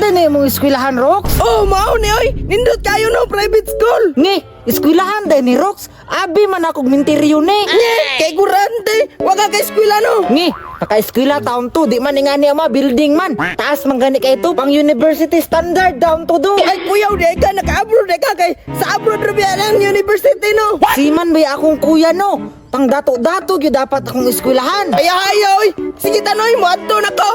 din eh mong eskwelahan, Rox? Oh, mao ni oy. Nindot kayo no private school. Ngi, eskwelahan din ni Rox. Abi man akong minteryo ni. Nye, kay gurante. Wag ka eskwela no. Ngi, naka-eskwela taon to, di man ingani ama building man. Taas man gani kay ito, pang university standard down to do. Ay kuya, di ka naka-abroad di ka kay sa abroad ra biya ng university no. Siman ba akong kuya no? Pang dato-dato gyud dapat akong eskwelahan. Ay ay oy. Sige tanoy mo adto na ko.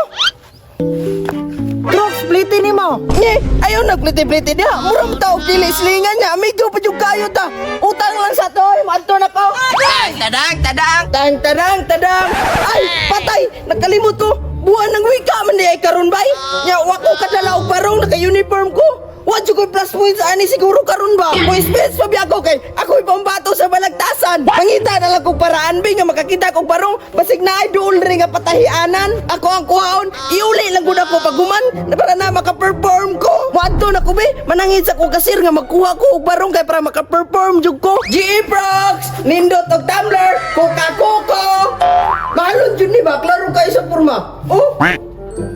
Pliti ni mo. Nye, ayaw nagpliti-pliti niya. Mura mo tao dili silingan niya. Amigo pa yung kayo ta. Utang lang sa toy. Madto na ko. Ay, tadang, tadang. Tadang, tadang, tadang. Ay, patay. Nakalimot ko. Buwan ng wika man di ay karon bay. Nya, wako kadala og barong naka-uniform ko. Wa jud ko'y plus points ani siguro karon ba? Boy space pa biya ko kay ako'y pambato sa balagtasan. Mangita na lang kog paraan bi nga makakita kog barong basig na ay duol ring nga patahianan. Ako ang kuhaon, iuli lang gud ako paguman na para na maka-perform ko. Wadto na ko be, manangit sa ko kasir nga magkuha ko og barong kay para maka-perform jud ko. GE Prox, nindot og tumbler, Coca-Cola. Mahalon jud ni ba klaro kay sa porma. Oh,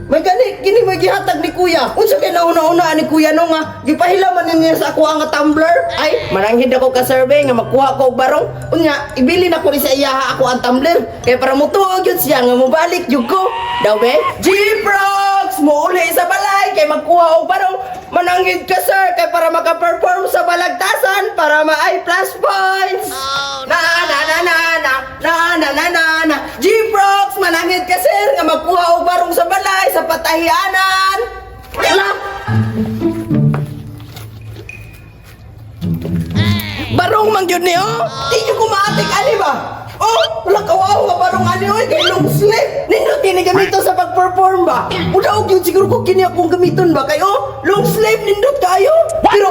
may gani, kini may gihatag ni kuya. Unsa kay nauna-una ni kuya no nga gipahilaman niya sa ako ang tumbler. Ay, mananghid ako ka survey nga makuha ko og barong. Unya, ibili na ko ni sa iyaha ako ang tumbler. Kay para mutuog yun siya nga mobalik jud ko. Daw be? G-Prox! Mo uli sa balay kay magkuha og barong. Mananghid ka sir kay para maka-perform sa balagtasan para ma-ay plus points. na na na na na na na na na na G-Prox patahianan. Wala. Barong man gyud ni oh. Di nyo kumatik ani ba? Oh, wala kawawa barong ani oy kay long sleeve. Nindot kini gamito sa pag-perform ba? Udaw gyud siguro ko kini akong gamiton ba kay oh, long sleeve nindot kayo. Pero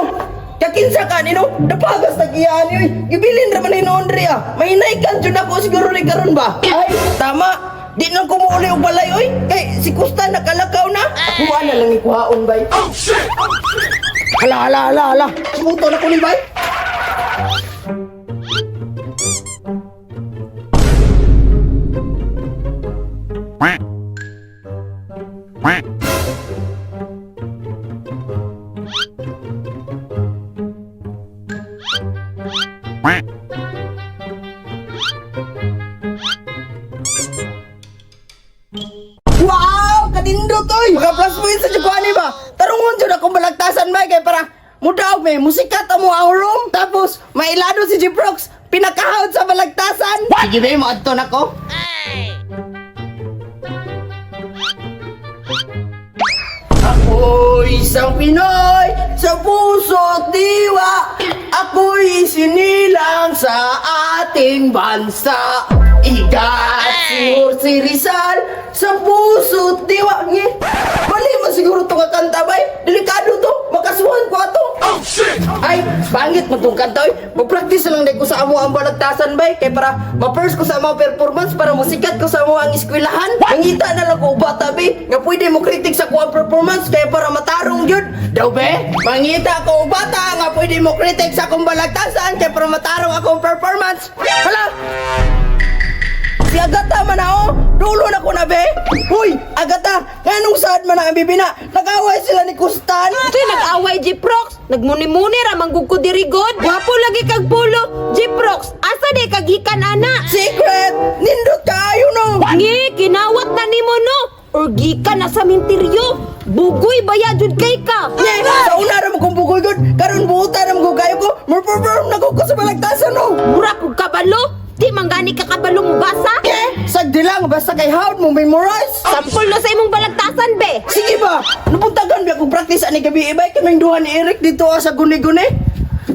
Kakinsa ka nino, napagas na kiyaan yun. Gibilin ra man ni noon riya. Mahinay kan jud ako siguro ni karon ba? Ay, tama. Di na kumuuli og balay oy. Kay si Kusta nakalakaw na. Kuha na lang ikuhaon bay. Oh shit. Hala hala hala hala. Sumuto na ko ni bay. Oy! Mga plus points sa Jukwani ba? Tarungon jud akong balagtasan ba kay para mudaw may musika ta mo ang room. Tapos mailado si Jiprox pinakahawd sa balagtasan. Sige ba mo adto na ko? Ako'y isang Pinoy sa puso't diwa Ako'y sinilang sa ating bansa. Igat sur si Rizal sa puso't diwa. Ngi, mali mo siguro ito kakanta bay. Delikado to, makasuhan ko ato. Oh shit! Ay, bangit mo itong kanta oy. Mag-practice lang din ko sa amo ang balagtasan bay. Kaya para ma-first ko sa amo performance Para musikat ko sa amo ang eskwelahan. Mangita na lang ko bata be Nga pwede mo kritik sa kuha performance Kaya para matarong yun. Daw be, mangita ko bata Nga pwede mo kritik sa akong balagtasan Kaya para matarong akong performance. Hala! Si Agata man ako, dulo na ko na be. Hoy, Agata, nganong saad man ang bibina? Nag-away sila ni Kustan. Kay nag-away Jiprox, nagmuni-muni ra manggug ko diri god. Wapo lagi kag pulo. Jiprox, asa di kag hikan ana? Secret! Nindot kayo no! Ngi, kinawat na nimo no. Urgi ka na sa minteryo. Bugoy baya jud kay ka. Nye, sa una ram kong bukoy good, karon buutan ram ko kayo ko, mo-perform na ko ko sa balagtasan no! Mura kog kabalo. Di manggani ka kabalo mo basa. Nye, sagdi lang, basta kay hawd mo memorize! Sampol na sa imong balagtasan be. Sige ba, napuntagan ba kong practice ani gabi ibay kaming duha ni Eric dito ah, sa guni-guni?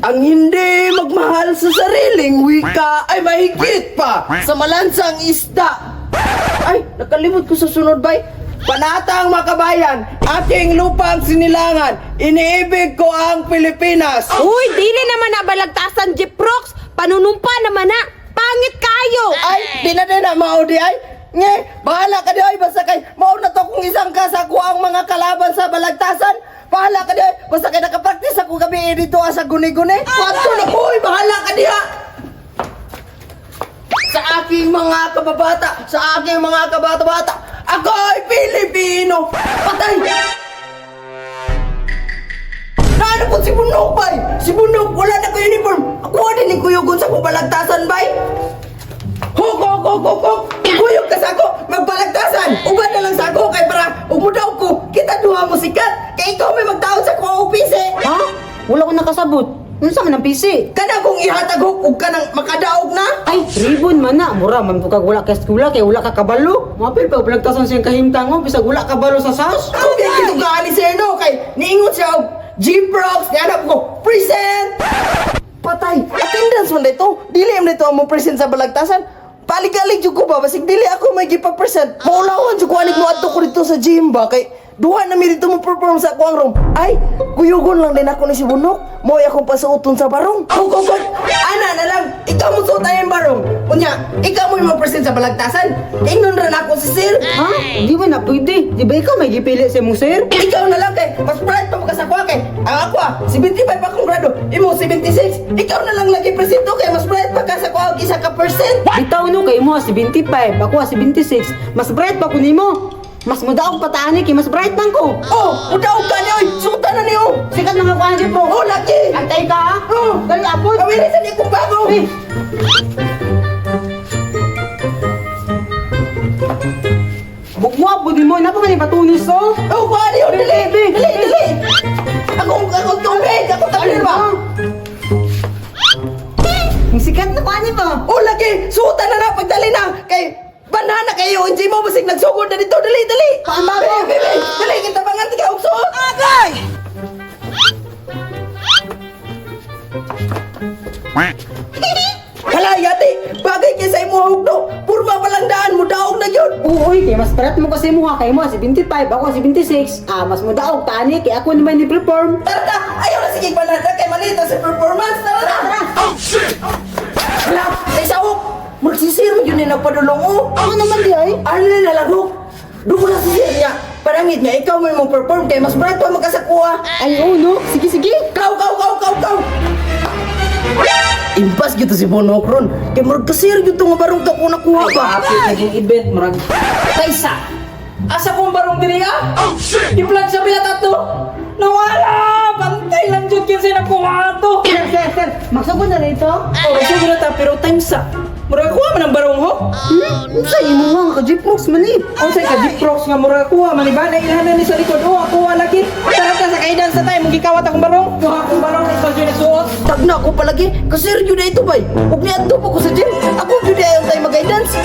Ang hindi magmahal sa sariling wika ay mahigit pa sa malansang isda. Ay, nakalimot ko sa sunod bay. Panatang makabayan, aking lupang sinilangan, iniibig ko ang Pilipinas. Uy, dili naman na balagtasan Jiprox. Panunumpa naman na. Pangit kayo. Ay, di na na maudi ay. Nge, bahala ka di ay, basta kay, mauna to kung isang kasako ang mga kalaban sa balagtasan. Bahala ka di ay, basta kay nakapraktis ako gabi dito ah, sa guni-guni. Wato na ko, ay, bahala ka di. Sa aking mga kababata, sa aking mga kabata-bata, ako ay Pilipino. Patay! Ano po si Bunok, bay? Si Bunok, wala na ko uniform. Ako din ni kuyugon sa kubalagtasan, bay. Hok, hok, hok, hok, hok. Kuyog ka sa ako, magbalagtasan. Uban na lang sa ako, kay para umudaw ko. Kita duha mo sikat. Kay ikaw may magtaon sa kuha opise. Ha? Wala ko nakasabot. Ano sa man ang PC? Kana kung ihatag hok, ug ka nang makadaog na. Ay, ribbon man na. Mura man po kag wala ka skula kay wala ka kabalo. Mapil pa balagtasan siyang kahimtangon bisag wala kabalo sa sas. Ako kay kitugaan ni Sir No, kay niingon siya og G-Prox, niyanap ko, present! Patay, attendance man dito. Dili am dito mo present sa balagtasan. Palig-alig jud ko ba, basig dili ako may gipa-present. Maulawan jud ko anig mo adto ko dito sa gym ba, kay duha na mi dito mo perform sa kuang room. Ay, kuyugon lang din ako ni si Bunok. Mo'y akong pasuoton sa barong. Kung kung ana na lang, ikaw mo suot ang barong. Unya, ikaw mo mo present sa balagtasan. Ingnon ra na ako si Sir. Ha? Di ba na pwede? Di ba ikaw may gipili sa mo, sir? Ikaw na lang kay, mas bright Ang ako ah, 75 pa akong grado, imo 76. Ikaw na lang lagi presento kay mas bright pa ka sa og isa ka percent. Bitaw no kay mo 75, ako 76. Mas bright pa ko nimo. Mas mudaog pataani kay mas bright man ko. Oh, udaog ka niyo, suta na niyo. Sikat na nga anjo pro. Oh, lagi. Antay ka ha? Oh, Dali apod. Kawili sa niyo kung bago. Eh. Bugwa po di mo, napa man patunis so? Oh, kuha dali, dali, dali. Oh, lagi, suta na na, pagdali na. Kay, banana kayo, hindi mo basig nagsugod na dito, dali, dali. Ba ako? Dali, kita bangan, tika, og suot. Agay! Hala, yati, bagay kay sa imo hugdo. Purma pa lang daan mo, daog na yun. Uy, kay mas parat mo kasi mo kay mo 75, ako 76. Ah, mas mudaog tani kay ako naman ni perform. Tara na, ayaw na sige banana kay malita sa performance. Tara na. Hala, kay sa huk. Magsisir mo yun yung nagpadulong mo. Ako naman di ay. Ano na huk? Doon na si niya. Parangit niya, ikaw mo yung perform kay mas bright pa magkasakuha. Ay, oo no. Sige, sige. Kau, kau, kau, kau, kau. Impas gitu si Bonok ron. Kay murag kasir gitu nga barong ka ko nakuha ba? naging event, murag. Kaysa, asa kong barong diri ah? Oh shit! Implant sa biya tato. Nawala! Magsugod na rito. Oh, siguro ta pero time sa. Murag kuha man ang barong ho. Hmm? Unsa imo nga ka Jeeprox man eh. Ang say ka Jiprox nga murag kuha man iba na ilhanan ni sa likod. Oh, ako wala lagi. Tara ka sa kaidan sa mong gikawat akong barong. Kuha akong barong ito jud suot. Tagna ko palagi. Kasi jud na ito bay. Ug ni adto po ko sa gym. Ako jud ayon tayo mag-guidance.